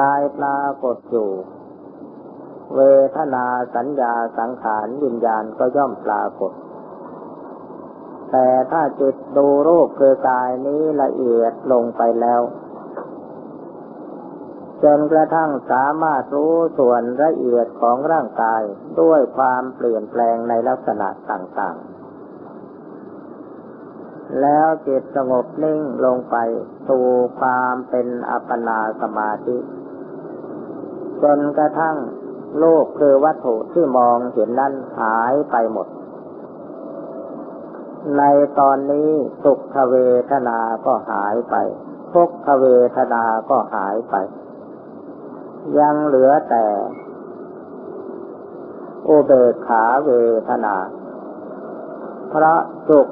กายปรากฏอยู่ เวทนาสัญญาสังขารวิญญาณก็ย่อมปรากฏ แต่ถ้าจิตดูรูปคือกายนี้ละเอียดลงไปแล้วจนกระทั่งสามารถรู้ส่วนละเอียดของร่างกายด้วยความเปลี่ยนแปลงในลักษณะต่างๆ แล้วจิตสงบนิ่งลงไปสู่ความเป็นอัปปนาสมาธิ จนกระทั่งโลกคือวัตถุที่มองเห็นนั้นหายไปหมด ในตอนนี้สุขเวทนาก็หายไปทุกขเวทนาก็หายไป ยังเหลือแต่อุเบกขาเวทนา เพราะสุข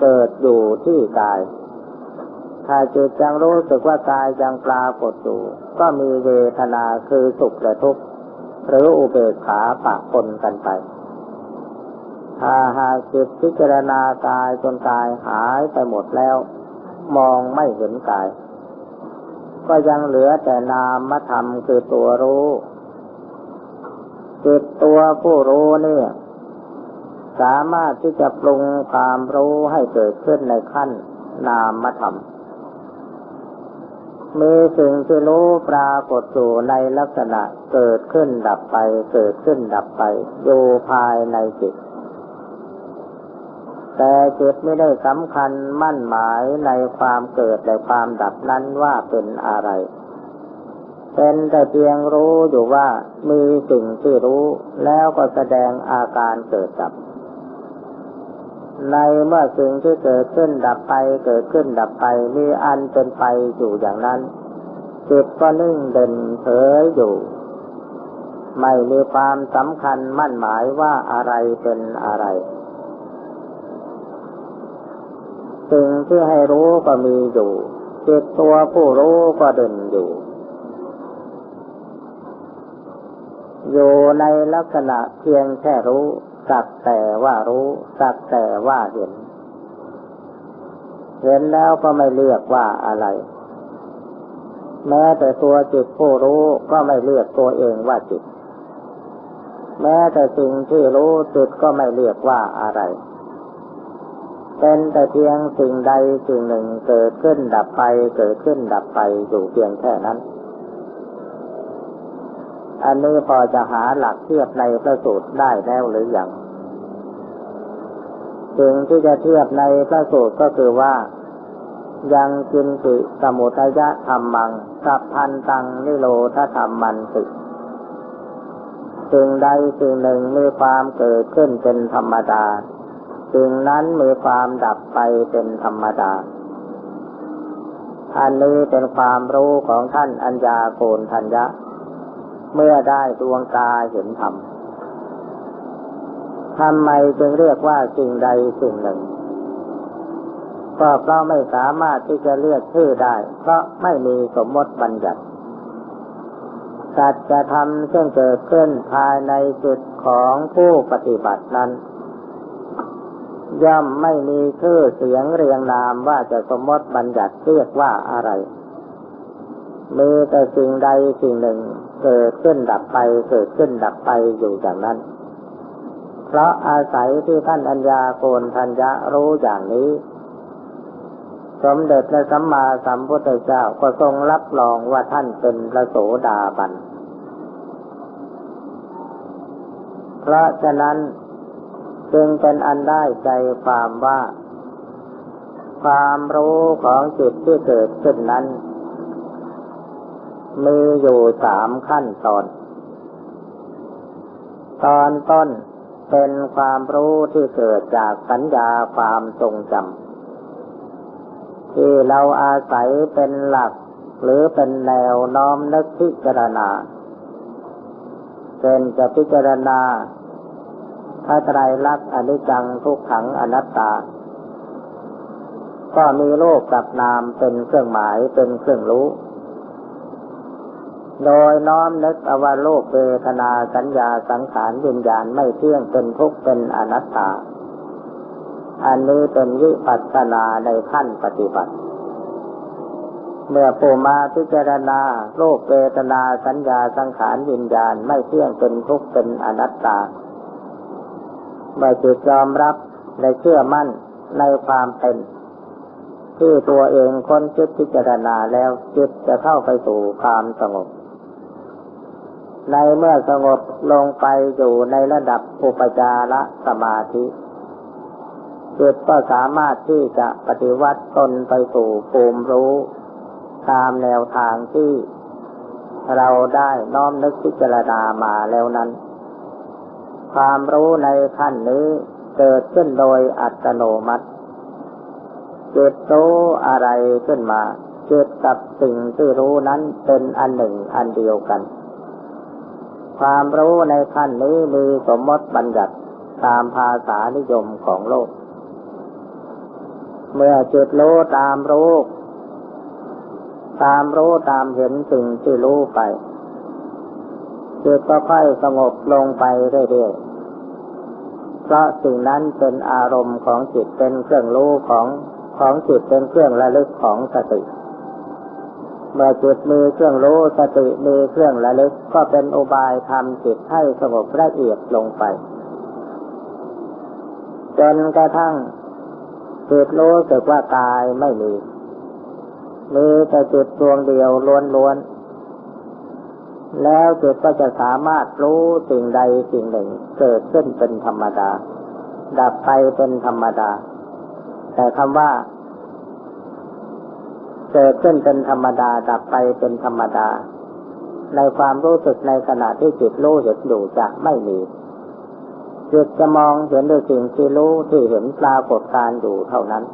เกิดอยู่ที่กาย ถ้าจิตยังรู้สึกว่ากายยังปรากฏอยู่ ก็มีเวทนาคือสุขและทุกข์หรืออุเบกขาปะปนกันไป ถ้าหากจิตพิจารณากายจนกายหายไปหมดแล้ว มองไม่เห็นกาย ก็ยังเหลือแต่นามธรรมคือตัวรู้จิตตัวผู้รู้เนี่ยสามารถที่จะปรุงความรู้ให้เกิดขึ้นในขั้นนามธรรม มีสิ่งที่รู้ปรากฏอยู่ในลักษณะเกิดขึ้นดับไป เกิดขึ้นดับไปอยู่ภายในจิต แต่จิตไม่ได้สำคัญมั่นหมายในความเกิดและความดับนั้นว่าเป็นอะไร เป็นแต่เพียงรู้อยู่ว่ามีสิ่งที่รู้แล้วก็แสดงอาการเกิดดับ ในเมื่อสิ่งที่เกิดขึ้นดับไป เกิดขึ้นดับไป มีอันเป็นไปอยู่อย่างนั้นจิตก็นิ่งเด่นเฉยอยู่ ไม่มีความสำคัญมั่นหมายว่าอะไรเป็นอะไร สิ่งที่ให้รู้ก็มีอยู่จิตตัวผู้รู้ก็เด่นอยู่ อยู่ในลักษณะเพียงแค่รู้ สักแต่ว่ารู้ สักแต่ว่าเห็น เห็นแล้วก็ไม่เลือกว่าอะไร แม้แต่ตัวจิตผู้รู้ก็ไม่เลือกตัวเองว่าจิต แม้แต่สิ่งที่รู้จิตก็ไม่เลือกว่าอะไร เป็นแต่เพียงสิ่งใดสิ่งหนึ่งเกิดขึ้นดับไป เกิดขึ้นดับไปอยู่เพียงแค่นั้น อันนี้พอจะหาหลักเทียบในพระสูตรได้แล้วหรือยังสิ่งที่จะเทียบในพระสูตรก็คือว่า ยังกินติสมุทยะธรรมัง สัพพันตังนิโรธธรรมมันติสิ่งใดสิ่งหนึ่งมีความเกิดขึ้นเป็นธรรมดาสิ่งนั้นมีความดับไปเป็นธรรมดา อันนี้เป็นความรู้ของท่านอัญญาโกนทัญญะ เมื่อได้ดวงตาเห็นธรรมทำไมจึงเรียกว่าสิ่งใดสิ่งหนึ่ง ก็เพราะไม่สามารถที่จะเรียกชื่อได้ เพราะไม่มีสมมติบัญญัติสัจธรรมซึ่งเกิดขึ้นภายในจิตของผู้ปฏิบัตินั้น ย่อมไม่มีชื่อเสียงเรียงนามว่าจะสมมติบัญญัติเรียกว่าอะไร มีแต่สิ่งใดสิ่งหนึ่ง เกิดขึ้นดับไป เกิดขึ้นดับไปอยู่อย่างนั้น เพราะอาศัยที่ท่านอัญญาโกนทัญญะรู้อย่างนี้ สมเด็จพระสัมมาสัมพุทธเจ้าก็ทรงรับรองว่าท่านเป็นพระโสดาบัน เพราะฉะนั้นจึงเป็นอันได้ใจความว่า ความรู้ของจิตที่เกิดขึ้นนั้น มีอยู่สามขั้นตอน ตอนต้นเป็นความรู้ที่เกิดจากสัญญาความทรงจำที่เราอาศัยเป็นหลัก หรือเป็นแนวน้อมนึกพิจารณาเป็นจะพิจารณาพระไตรลักษณ์อนิจจังทุกขังอนัตตา ก็มีโลกกับนามเป็นเครื่องหมายเป็นเครื่องรู้ โดยน้อมนึกอว่าโลกเวทนาสัญญาสังขารวิญญาณไม่เที่ยงเป็นทุกข์เป็นอนัตตา อันนี้เป็นวิปัสสนาในขั้นปฏิบัติ เมื่อผู้มาพิจารณาโลกเวทนาสัญญาสังขารวิญญาณไม่เที่ยงเป็นทุกข์เป็นอนัตตาเมื่อจิตยอมรับและเชื่อมั่นในความเป็นที่ตัวเองคนคิดพิจารณาแล้วจิตจะเข้าไปสู่ความสงบ ในเมื่อสงบลงไปอยู่ในระดับอุปจารสมาธิจิตก็สามารถที่จะปฏิวัติตนไปสู่ภูมิรู้ ตามแนวทางที่เราได้น้อมนึกพิจารณามาแล้วนั้น ความรู้ในขั้นนี้เกิดขึ้นโดยอัตโนมัติจิตรู้อะไรขึ้นมาจิตกับสิ่งที่รู้นั้นเป็นอันหนึ่งอันเดียวกัน ความรู้ในขั้นนี้มีสมมติบัญญัติตามภาษานิยมของโลก เมื่อจิตรู้ตามรู้ ตามรู้ตามเห็นสิ่งที่รู้ไปจิตก็ค่อยสงบลงไปเรื่อยๆ เพราะสิ่งนั้นเป็นอารมณ์ของจิตเป็นเครื่องรู้ของของจิตเป็นเครื่องระลึกของสติ เมื่อจิตมีเครื่องรู้สติมีเครื่องระลึกก็เป็นอุบายทำจิตให้สงบละเอียดลงไป จนกระทั่งจิตรู้สึกว่ากายไม่มีมีแต่จิตดวงเดียวล้วนๆแล้วจิตก็จะสามารถรู้สิ่งใดสิ่งหนึ่งเกิดขึ้นเป็นธรรมดา ดับไปเป็นธรรมดา แต่คำว่า เกิดขึ้นเป็นธรรมดาดับไปเป็นธรรมดา ในความรู้สึกในขณะที่จิตรู้เห็นอยู่จะไม่มีจิตจะมองเห็นด้วยสิ่งที่รู้ที่เห็นปรากฏการอยู่เท่านั้น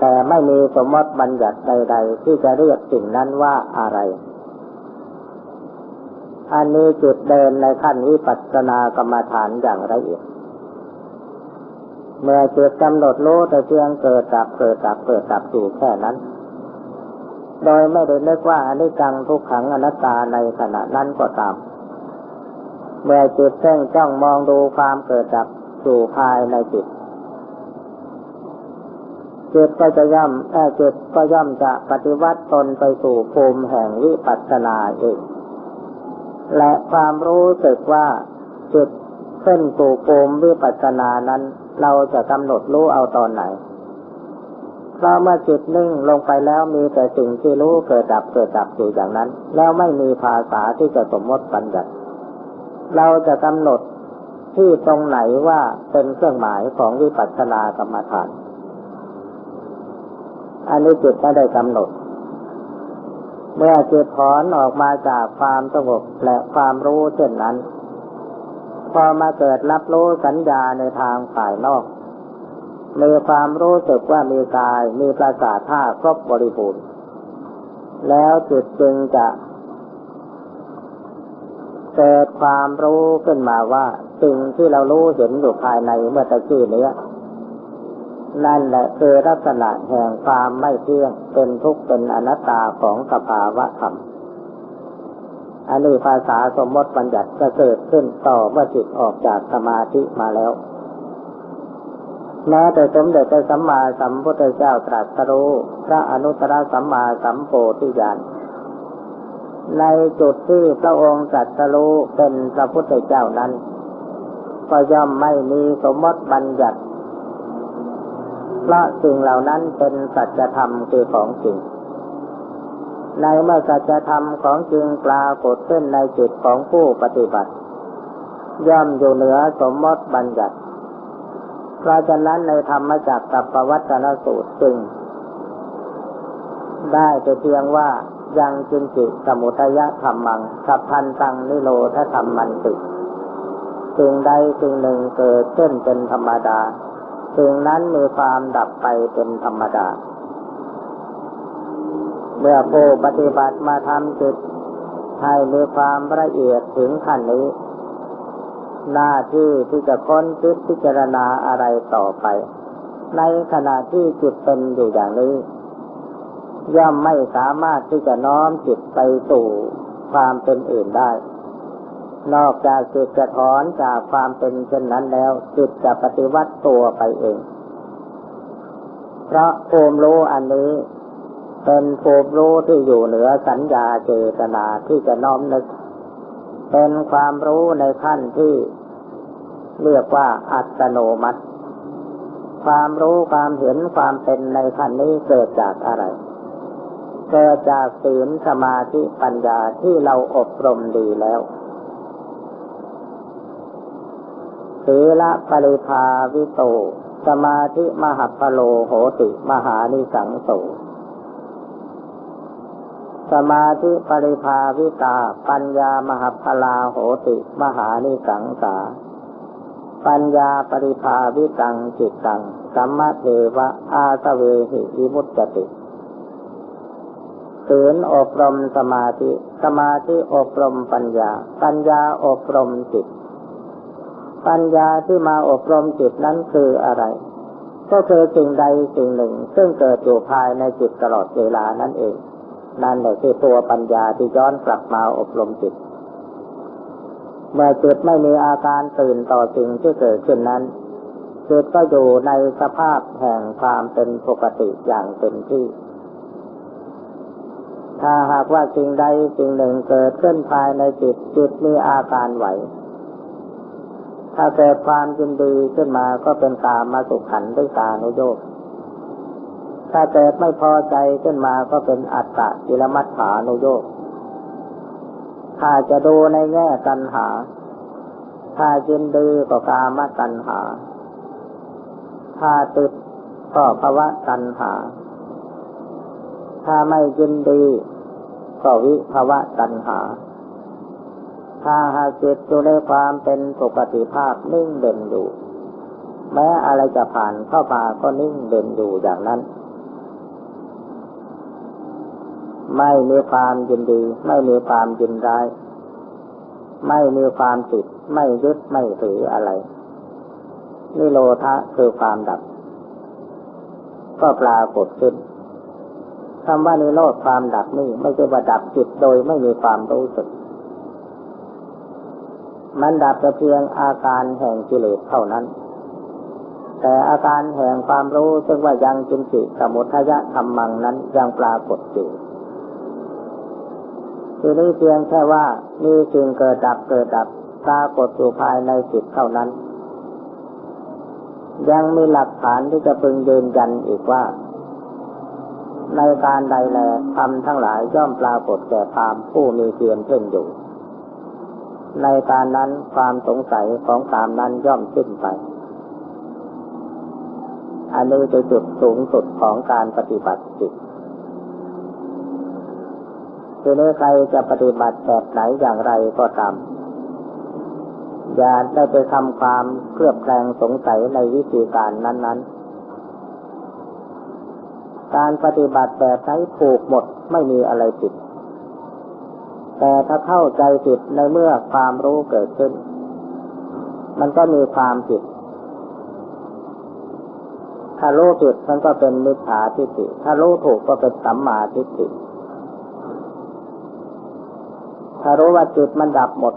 แต่ไม่มีสมมติบัญญัติใด ๆ ที่จะเรียกสิ่งนั้นว่าอะไร อันนี้จุดเดินในขั้นวิปัสสนากรรมฐานอย่างละเอียด เมื่อจิตกำหนดรู้แต่เพียงเกิดดับเกิดดับเกิดดับอยู่แค่นั้น โดยไม่ได้นึกว่าอนิจจังทุกขังอนัตตาในขณะนั้นก็ตาม เมื่อจิตเพ่งจ้องมองดูความเกิดดับสู่ภายในจิตจิตก็จะย่อมแอจิตก็ย่อมจะปฏิวัติตนไปสู่ภูมิแห่งวิปัสสนาเอง และความรู้สึกว่าจิต ส้นสู่ภูมิวิปัสสนานั้น เราจะกำหนดรู้เอาตอนไหนเพราะเมื่อจิตนิ่งลงไปแล้วมีแต่สิ่งที่รู้เกิดดับเกิดดับอยู่อย่างนั้น แล้วไม่มีภาษาที่จะสมมติบัญญัติเราจะกำหนดที่ตรงไหนว่าเป็นเครื่องหมายของวิปัสสนากรรมฐาน อันนี้จิตไม่ได้กำหนด เมื่อจิตถอนออกมาจากความสงบและความรู้เช่นนั้น พอมาเกิดรับรู้สัญญาในทางฝ่ายนอกมีความรู้สึกว่ามีกายมีประสาทท่าครบบริบูรณ์แล้วจิตจึงจะเกิดความรู้ขึ้นมาว่า สิ่งที่เรารู้เห็นอยู่ภายในเมื่อตะกี้นี้นั่นแหละคือลักษณะแห่งความไม่เที่ยงเป็นทุกข์เป็นอนัตตาของสภาวะธรรม อันนี้ภาษาสมมติบัญญัติจะเกิดขึ้นต่อเมื่อจิตออกจากสมาธิมาแล้วแม้แต่สมเด็จพระสัมมาสัมพุทธเจ้าตรัสรู้พระอนุตตรสัมมาสัมโพธิญาณในจุดที่พระองค์ตรัสรู้เป็นพระพุทธเจ้านั้น ก็ย่อมไม่มีสมมติบัญญัติเพราะสิ่งเหล่านั้นเป็นสัจธรรมคือของจริง ในเมื่อสัจธรรมของจริงปรากฏขึ้นในจิตของผู้ปฏิบัติ ย่อมอยู่เหนือสมมติบัญญัติ เพราะฉะนั้นในธรรมจักรกับปวัตนสูตรจึงได้แต่เพียงว่ายังจินจิสมุทยธรรมังสัพพันตังนิโรธธรรมมันติสิ่งใดสิ่งหนึ่งเกิดขึ้นเป็นธรรมดาสิ่งนั้นมีความดับไปเป็นธรรมดา เมื่อผู้ปฏิบัติมาทำจิตให้มีความละเอียดถึงขั้นนี้ หน้าที่ที่จะค้นคิดพิจารณาอะไรต่อไป ในขณะที่จิตเป็นอยู่อย่างนี้ ย่อมไม่สามารถที่จะน้อมจิตไปสู่ความเป็นอื่นได้ นอกจากจิตจะถอนจากความเป็นเช่นนั้นแล้ว จิตจะปฏิวัติตัวไปเอง เพราะภูมิรู้อันนี้ เป็นภูมิรู้ที่อยู่เหนือสัญญาเจตนาที่จะน้อมนึก เป็นความรู้ในขั้นที่เรียกว่าอัตโนมัติ ความรู้ความเห็นความเป็นในขั้นนี้เกิดจากอะไร เกิดจากศีลสมาธิปัญญาที่เราอบรมดีแล้วศีละปริภาวิโต สมาธิมหัพโลโหติ มหานิสังโส สมาธิปริภาวิตา ปัญญามหัพลาโหติ มหานิสังสา ปัญญาปริภาวิตังจิตตังสัมมาเทวะอาสเวหิวิมุตติถืนอบรมสมาธิ สมาธิอบรมปัญญา ปัญญาอบรมจิต ปัญญาที่มาอบรมจิตนั้นคืออะไร ก็คือสิ่งใดสิ่งหนึ่ง ซึ่งเกิดอยู่ภายในจิตตลอดเวลานั่นเอง นั่นแหละคือตัวปัญญาที่ย้อนกลับมาอบรมจิต เมื่อจิตไม่มีอาการตื่นต่อสิ่งที่เกิดขึ้นนั้นจิตก็อยู่ในสภาพแห่งความเป็นปกติอย่างเต็มที่ ถ้าหากว่าสิ่งใดสิ่งหนึ่งเกิดขึ้นภายในจิตจิตมีอาการไหว ถ้าเกิดความยินดีขึ้นมาก็เป็นกามมาสุขขันด้วยตานุโยก ถ้าเกิดไม่พอใจขึ้นมาก็เป็นอัตตะกิลมัฏฐานุโยกถ้าจะดูในแง่ตัณหา ถ้ายินดีก็กามตัณหา ถ้าติดก็ภวะตัณหา ถ้าไม่ยินดีก็วิภวะตัณหา ถ้าหากจิตอยู่ในความเป็นปกติภาพนิ่งเด่นอยู่ แม้อะไรจะผ่านเข้ามาก็นิ่งเด่นอยู่อย่างนั้น ไม่มีความยินดี ไม่มีความยินร้ายไม่มีความติด ไม่ยึดไม่ถืออะไรนิโรธะคือความดับ ก็ปรากฏขึ้นคำว่านิโรธความดับนี่ ไม่ใช่ว่าดับจิตโดยไม่มีความรู้สึก มันดับแต่เพียงอาการแห่งกิเลสเท่านั้น แต่อาการแห่งความรู้ซึ่งว่ายังจินจิสมุทยะธรรมังนั้นยังปรากฏอยู่ ทีนี้เพียงแค่ว่ามีสิ่งเกิดดับเกิดดับปรากฏอยู่ภายในจิตเท่านั้น ยังมีหลักฐานที่จะพึงยืนยันอีกว่า ในการใดแลทำทั้งหลายย่อมปรากฏแก่พามผู้มีเพียรเพ่งอยู่ ในการนั้นความสงสัยของตามนั้นย่อมสิ้นไปอันนี้เป็นจุดสูงสุดของการปฏิบัติจิต ทีนี้ใครจะปฏิบัติแบบไหนอย่างไรก็ตาม อย่าได้ไปทำความเครือบแคลงสงสัยในวิธีการนั้น ๆ การปฏิบัติแบบไหนถูกหมดไม่มีอะไรผิด แต่ถ้าเข้าใจผิดในเมื่อความรู้เกิดขึ้น มันก็มีความผิดถ้ารู้ผิดมันก็เป็นมิจฉาทิฏฐิถ้ารู้ถูกก็เป็นสัมมาทิฏฐิ ถ้ารู้ว่าจิตมันดับหมด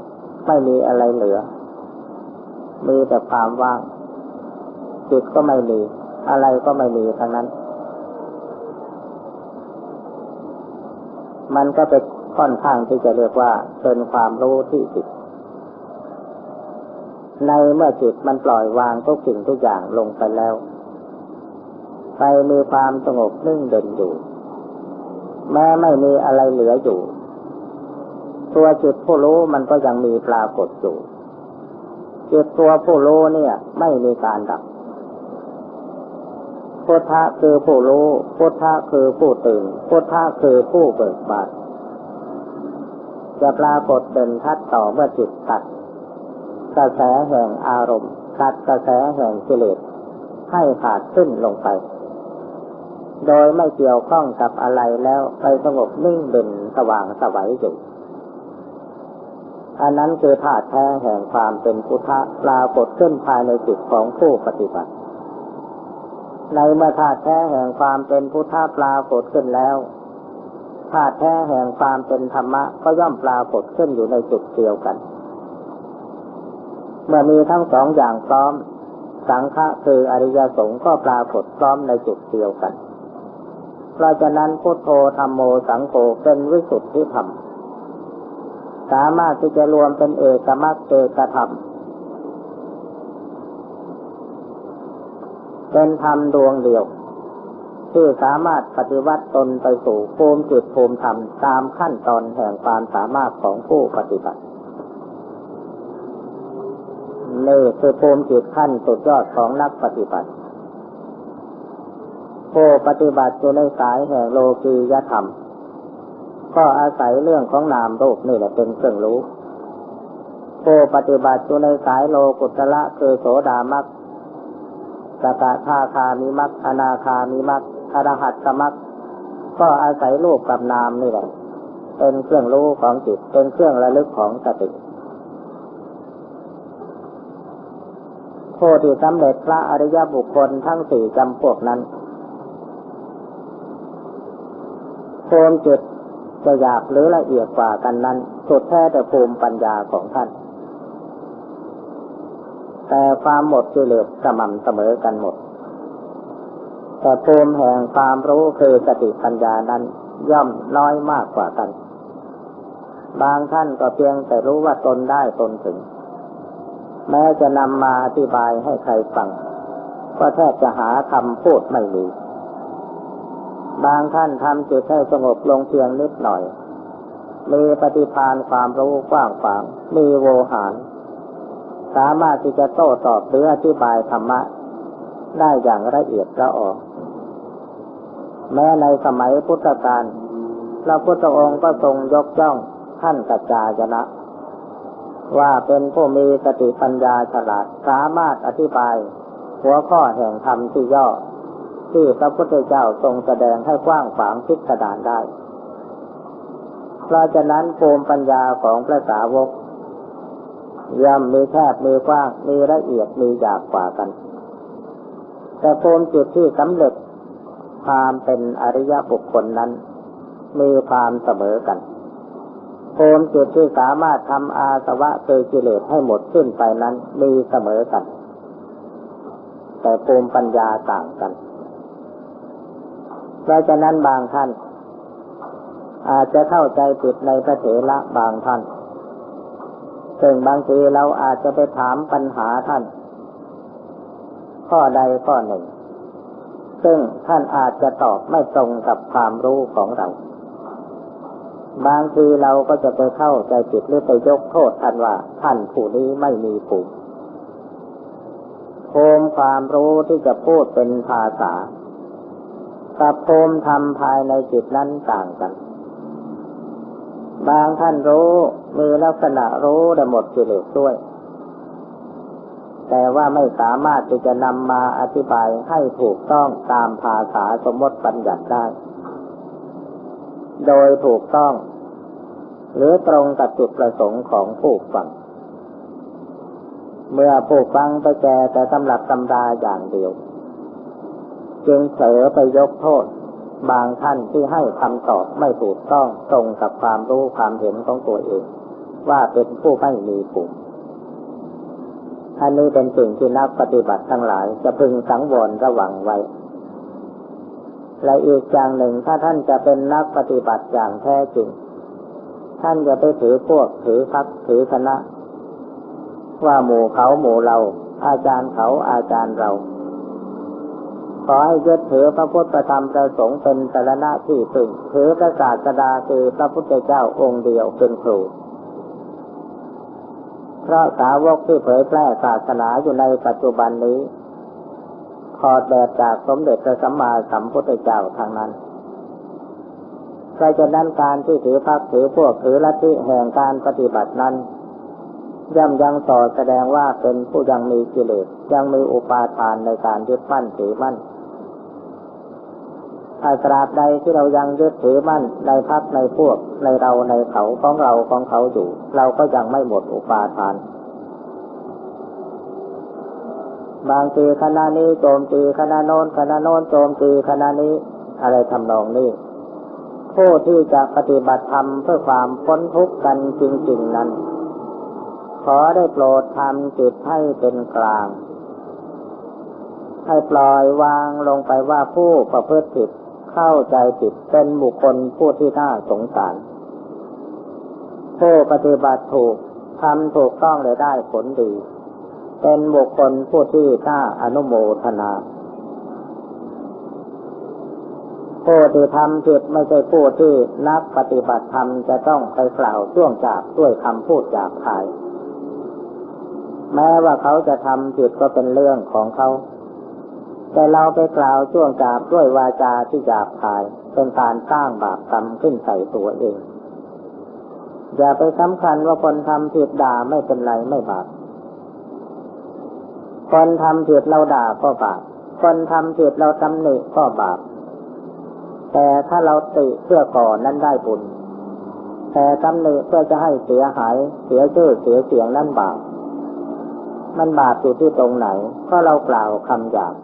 ไม่มีอะไรเหลือ มีแต่ความว่าง จิตก็ไม่มี อะไรก็ไม่มีทั้งนั้น มันก็เป็นค่อนข้างที่จะเรียกว่าเป็นความรู้ที่จิตในเมื่อจิตมันปล่อยวางทุกสิ่งทุกอย่างลงไปแล้วไปมีความสงบนิ่งเด่นอยู่ แม้ไม่มีอะไรเหลืออยู่ ตัวจิตผู้รู้มันก็ยังมีปรากฏอยู่จิตตัวผู้รู้เนี่ย ไม่มีการดับ พุทธะคือผู้รู้ พุทธะคือผู้ตื่น พุทธะคือผู้เบิกบานจะปรากฏเด่นทัดต่อเมื่อจิตตัด กระแสแห่งอารมณ์ ตัดกระแสแห่งกิเลสให้ขาดขึ้นลงไป โดยไม่เกี่ยวข้องกับอะไรแล้วไปสงบนิ่งเด่นสว่างสวัยอยู่ อันนั้นคือธาตุแท้แห่งความเป็นพุทธะปรากฏขึ้นภายในจิตของผู้ปฏิบัติ ในเมื่อธาตุแท้แห่งความเป็นพุทธะปรากฏขึ้นแล้วธาตุแท้แห่งความเป็นธรรมะก็ย่อมปรากฏขึ้นอยู่ในจุดเดียวกัน เมื่อมีทั้งสองอย่างพร้อม สังฆะคืออริยสงฆ์ก็ปรากฏพร้อมในจุดเดียวกัน เพราะฉะนั้นพุทโธธรรมโมสังโฆเป็นวิสุทธิธรรม สามารถที่จะรวมเป็นเอกมรรคเอกธรรมเป็นธรรมดวงเดียวที่สามารถปฏิวัติตนไปสู่ภูมิจิตภูมิธรรมตามขั้นตอนแห่งความสามารถของผู้ปฏิบัตินี่คือภูมิจิตขั้นสุดยอดของนักปฏิบัติผู้ปฏิบัติอยู่ในสายแห่งโลกียธรรม ก็อาศัยเรื่องของนามรูปนี่แหละเป็นเครื่องรู้ผู้ปฏิบัติอยู่ในสายโลกุตละคือโสดามักสกทาคามิมักอนาคามิมักอรหัตตมักก็อาศัยรูปกับนามนี่แหละ เป็นเครื่องรู้ของจิต เป็นเครื่องระลึกของสติผู้ที่สำเร็จพระอริยบุคคลทั้งสี่จำพวกนั้นภูมิจิต จะหยาบหรือละเอียดกว่ากันนั้น สุดแท้แต่ภูมิปัญญาของท่าน แต่ความหมดกิเลสสม่ำเสมอกันหมด แต่ภูมิแห่งความรู้คือสติปัญญานั้น ย่อมน้อยมากกว่ากัน บางท่านก็เพียงแต่รู้ว่าตนได้ตนถึง แม้จะนำมาอธิบายให้ใครฟัง ก็แทบจะหาคำพูดไม่มี บางท่านทำจิตให้สงบลงเพียงนิดหน่อย มีปฏิพานความรู้กว้างขวาง มีโวหาร สามารถที่จะโต้ตอบหรืออธิบายธรรมะ ได้อย่างละเอียดละออกแม้ในสมัยพุทธกาลพระพุทธองค์ก็ทรงยกย่องท่านกัจจายนะ ว่าเป็นผู้มีสติปัญญาฉลาดสามารถอธิบาย หัวข้อแห่งธรรมที่ย่อ ที่พระพุทธเจ้าทรงแสดงให้กว้างขวางพิสดารได้ เพราะฉะนั้นภูมิปัญญาของพระสาวกย่อมมีแคบมีกว้างมีละเอียดมีหยาบกว่ากัน แต่ภูมิจิตที่สำเร็จความเป็นอริยบุคคลนั้น มีความเสมอกันภูมิจิตที่สามารถทำอาสวะคือกิเลสให้หมดสิ้นไปนั้นมีเสมอกัน แต่ภูมิปัญญาต่างกัน เพราะฉะนั้นบางท่าน อาจจะเข้าใจผิดในพระเถระบางท่าน ซึ่งบางทีเราอาจจะไปถามปัญหาท่าน ข้อใดข้อหนึ่ง ซึ่งท่านอาจจะตอบไม่ตรงกับความรู้ของเรา บางทีเราก็จะไปเข้าใจผิดหรือไปยกโทษท่านว่าท่านผู้นี้ไม่มีภูมิภูมิความรู้ที่จะพูดเป็นภาษา กับภูมิธรรมภายในจิตนั้นต่างกัน บางท่านรู้มีลักษณะรู้ได้หมดกิเลสด้วย แต่ว่าไม่สามารถที่จะนำมาอธิบายให้ถูกต้องตามภาษาสมมติปัญญัติได้ โดยถูกต้อง หรือตรงกับจุดประสงค์ของผู้ฟังเมื่อผู้ฟังไปแก่แต่ตำรับตำราอย่างเดียว จึงเผลอไปยกโทษ บางท่านที่ให้คำตอบไม่ถูกต้องตรงกับความรู้ความเห็นของตัวเอง ว่าเป็นผู้ไม่มีภูมิอันนี้เป็นสิ่งที่นักปฏิบัติทั้งหลาย จะพึงสังวรระวังไว้ และอีกอย่างหนึ่งถ้าท่านจะเป็นนักปฏิบัติอย่างแท้จริง ท่านจะไปถือพวกถือพักถือคณะ ว่าหมู่เขาหมู่เรา อาจารย์เขาอาจารย์เรา ขอให้ยึดถือพระพุทธธรรมประสงค์เป็นสารณะที่พึ่งถือพระศาสดาคือพระพุทธเจ้าองค์เดียวเป็นครูเพราะสาวกที่เผยแพร่ศาสนาอยู่ในปัจจุบันนี้ขอดแบบจากสมเด็จพระสัมมาสัมพุทธเจ้าทางนั้นเพราะฉะนั้นการที่ถือพักถือพวกถือลัทธิแห่งการปฏิบัตินั้นย่ำยังต่อแสดงว่าเป็นผู้ยังมีกิเลสยังมีอุปาทานในการยึดมั่นถือมั่น ถ้าตราบใดที่เรายังยึดถือมั่นในพักในพวกในเราในเขาของเราของเขาอยู่ เราก็ยังไม่หมดอุปาทาน บางทีคณะนี้โจมตีคณะโน้นคณะโน้นโจมตีคณะนี้ อะไรทำนองนี้ผู้ที่จะปฏิบัติธรรมเพื่อความพ้นทุกข์กันจริง ๆนั้น ขอได้โปรดทำจิตให้เป็นกลาง ให้ปล่อยวางลงไปว่าผู้ประพฤติผิด เข้าใจผิดเป็นบุคคลผู้ที่น่าสงสาร ผู้ปฏิบัติถูกทำถูกต้องเลยได้ผลดี เป็นบุคคลผู้ที่น่าอนุโมทนาผู้ที่ทำผิดไม่ใช่ผู้ที่นักปฏิบัติธรรมจะต้องไปกล่าวช่วงจากด้วยคำพูดจากขาย แม้ว่าเขาจะทำผิดก็เป็นเรื่องของเขา แต่เราไปกล่าวช่วงจาบด้วยวาจาที่หยาบคาย เป็นการสร้างบาปกรรมขึ้นใส่ตัวเอง อย่าไปสำคัญว่าคนทำผิดด่าไม่เป็นไรไม่บาปคนทำผิดเราด่าก็บาปคนทำผิดเราตำหนิก็บาปแต่ถ้าเราติเพื่อก่อนนั้นได้บุญแต่ตำหนิเพื่อจะให้เสียหายเสียชื่อเสียเสียงนั้นบาปมันบาปอยู่ที่ตรงไหน ก็เรากล่าวคำหยาบ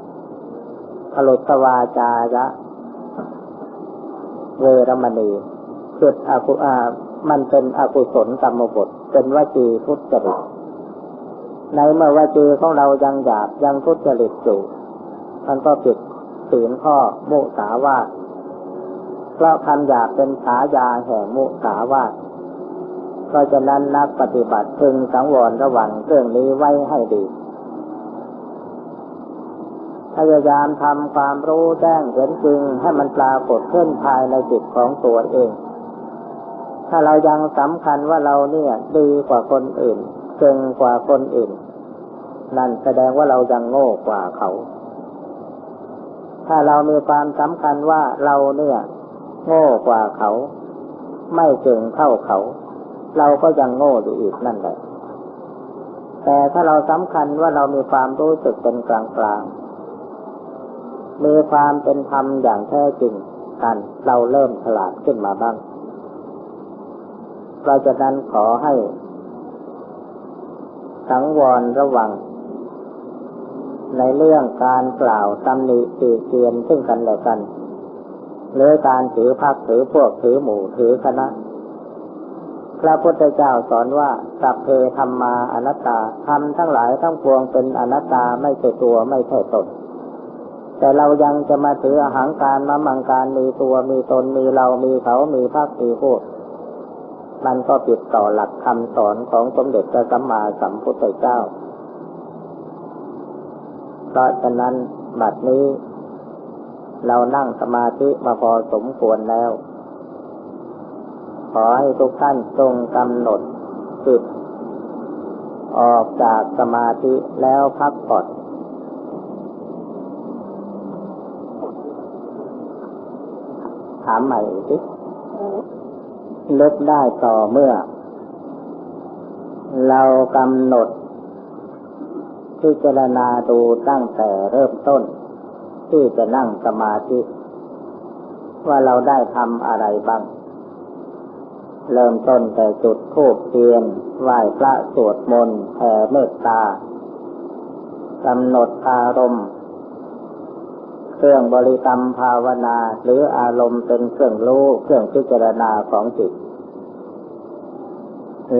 พลุตวาจายะเวรมณีคืออาคุอามันเป็นอกุศลกรรมบทเป็นวจีพุทุจริตในเมื่อวจีของเรายังหยาบยังพุทุจริตอยู่มันก็ผิดศีลข้อมุสาวาทเพราะคำหยาบเป็นฉายาแห่งมุสาวาทเพราะฉะนั้นนักปฏิบัติพึงสังวรระวังเรื่องนี้ไว้ให้ดี พยายามทำความรู้แจ้งเห็นจริงให้มันปรากฏขึ้นภายในจิตของตัวเอง ถ้าเรายังสำคัญว่าเราเนี่ยดีกว่าคนอื่นเก่งกว่าคนอื่น นั่นแสดงว่าเรายังโง่กว่าเขา ถ้าเรามีความสำคัญว่าเราเนี่ย โง่กว่าเขา ไม่เก่งเท่าเขา เราก็ยังโง่อยู่อีกนั่นแหละแต่ถ้าเราสำคัญว่าเรามีความรู้สึกเป็นกลางกลาง มีความเป็นธรรมอย่างแท้จริงกัน เราเริ่มฉลาดขึ้นมาบ้างเราจะนั้นขอให้ สังวรระวัง ในเรื่องการกล่าวตำหนิตีเตียนซึ่งกันและกันหรือการถือพักถือพวกถือหมู่ถือคณะ พระพุทธเจ้าสอนว่าสัพเพธรรมาอนัตตาทำทั้งหลายทั้งปวงเป็นอนัตตาไม่ใช่ตัวไม่ใช่ตน แต่เรายังจะมาถืออาหารการมามังการมีตัวมีตนมีเรามีเขามีพักมีพวกมันก็ผิดต่อหลักคำสอนของสมเด็จพระสัมมาสัมพุทธเจ้า เพราะฉะนั้นบัดนี้ เรานั่งสมาธิมาพอสมควรแล้ว ขอให้ทุกท่านจงกำหนดจิตออกจากสมาธิแล้วพักผ่อน ถามใหม่สิเลิกได้ต่อเมื่อ เรากำหนดพิจารณาดูตั้งแต่เริ่มต้น ที่จะนั่งสมาธิ ว่าเราได้ทำอะไรบ้าง เริ่มต้นแต่จุดทูบเทียนไหว้พระสวดมนต์แผ่เมตตากำหนดอารมณ์ เครื่องบริกรรมภาวนา หรืออารมณ์เป็นเครื่องรู้เครื่องพิจารณาของจิต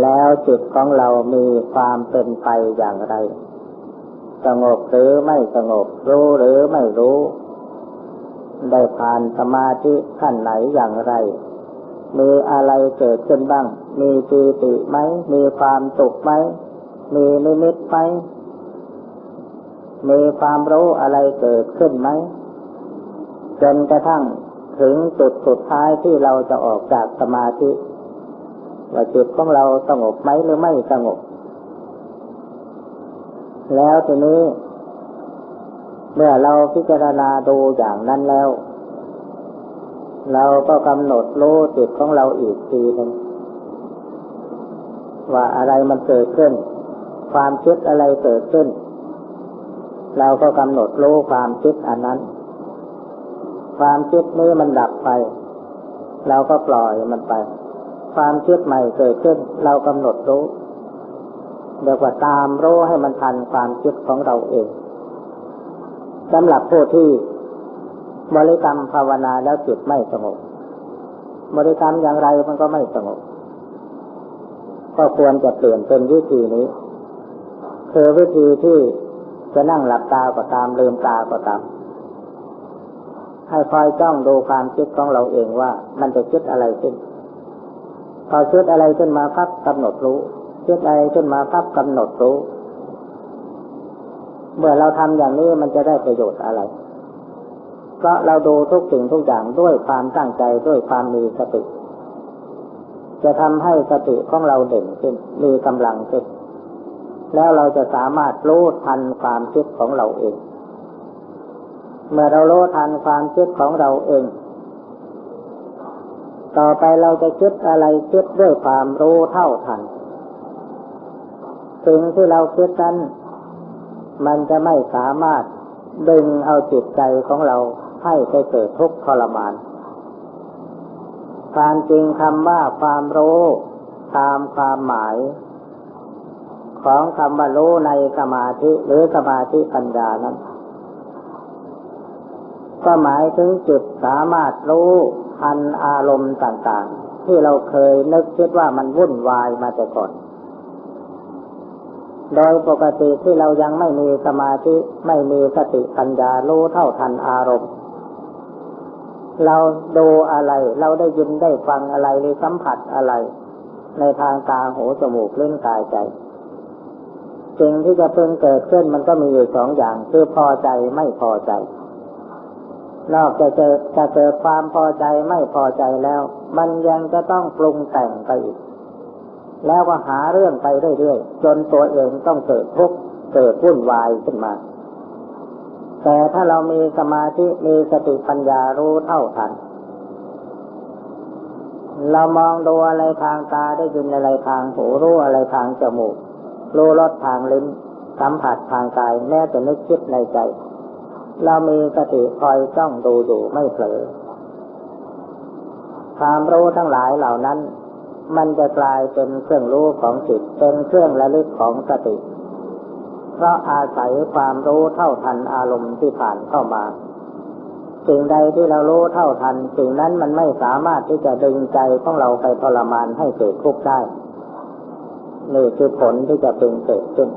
แล้วจิตของเรามีความเป็นไปอย่างไร สงบหรือไม่สงบรู้หรือไม่รู้ ได้ผ่านสมาธิขั้นไหนอย่างไร มีอะไรเกิดขึ้นบ้าง มีปีติไหม มีความสุขไหม มีนิมิตไหมมีความรู้อะไรเกิดขึ้นไหม จนกระทั่งถึงจุดสุดท้ายที่เราจะออกจากสมาธิว่าจิตของเราสงบไหมหรือไม่สงบ แล้วทีนี้ เมื่อเราพิจารณาดูอย่างนั้นแล้ว เราก็กำหนดรู้จิตของเราอีกทีหนึ่งว่าอะไรมันเกิดขึ้น ความคิดอะไรเกิดขึ้น เราก็กำหนดรู้ความคิดอันนั้น ความคิดนี้มันดับไป เราก็ปล่อยมันไป ความคิดใหม่เกิดขึ้น เรากำหนดรู้เรียกว่าตามรู้ให้มันทันความคิดของเราเองสำหรับผู้ที่บริกรรมภาวนาแล้วจิตไม่สงบบริกรรมอย่างไรมันก็ไม่สงบ ก็ควรจะเปลี่ยนเป็นวิธีนี้คือวิธีที่จะนั่งหลับตาก็ตามลืมตาก็ตาม ให้คอยจ้องดูความคิดของเราเองว่ามันจะคิดอะไรขึ้น พอคิดอะไรขึ้นมาพับกำหนดรู้คิดอะไรขึ้นมาพับกำหนดรู้ เมื่อเราทำอย่างนี้มันจะได้ประโยชน์อะไร เพราะเราดูทุกสิ่งทุกอย่างด้วยความตั้งใจด้วยความมีสติ จะทำให้สติของเราเด่นขึ้น มีกำลังขึ้น แล้วเราจะสามารถรู้ทันความคิดของเราเอง เมื่อเรารู้ทันความคิดของเราเอง ต่อไปเราจะคิดอะไรคิดด้วยความรู้เท่าทัน สิ่งที่เราคิดนั้น มันจะไม่สามารถดึงเอาจิตใจของเราให้ไปเกิดทุกข์ทรมานการจริงคำว่าความรู้ตามความหมาย ของคำว่ารู้ในสมาธิหรือสมาธิปัญญานั้น ก็หมายถึงจุดสามารถรู้ทันอารมณ์ต่างๆ ที่เราเคยนึกคิดว่ามันวุ่นวายมาแต่ก่อน โดยปกติที่เรายังไม่มีสมาธิไม่มีสติปัญญารู้เท่าทันอารมณ์ เราดูอะไร เราได้ยินได้ฟังอะไรหรือสัมผัสอะไร ในทางตาหูจมูกเล่นกายใจสิ่งที่จะเพิ่งเกิดขึ้นมันก็มีอยู่สองอย่าง คือพอใจไม่พอใจ นอกจากจะจะเกิดความพอใจไม่พอใจแล้ว มันยังจะต้องปรุงแต่งไปอีก แล้วก็หาเรื่องไปเรื่อยๆ จนตัวเองต้องเกิดทุกข์เกิดวุ่นวายขึ้นมา แต่ถ้าเรามีสมาธิมีสติปัญญารู้เท่าทันเรามองดูอะไรทางตาได้ยินอะไรทางหูรู้อะไรทางจมูกรู้รสทางลิ้น สัมผัสทางกายแม้จะนึกคิดในใจ เรามีสติคอยจ้องดูอยู่ไม่เผลอความรู้ทั้งหลายเหล่านั้น มันจะกลายเป็นเครื่องรู้ของจิตเป็นเครื่องระลึกของสติ เพราะอาศัยความรู้เท่าทันอารมณ์ที่ผ่านเข้ามาสิ่งใดที่เรารู้เท่าทัน สิ่งนั้นมันไม่สามารถที่จะดึงใจของเราไปทรมานให้เกิดทุกข์ได้นี่คือผลที่จะเป็นเกิดขึ้น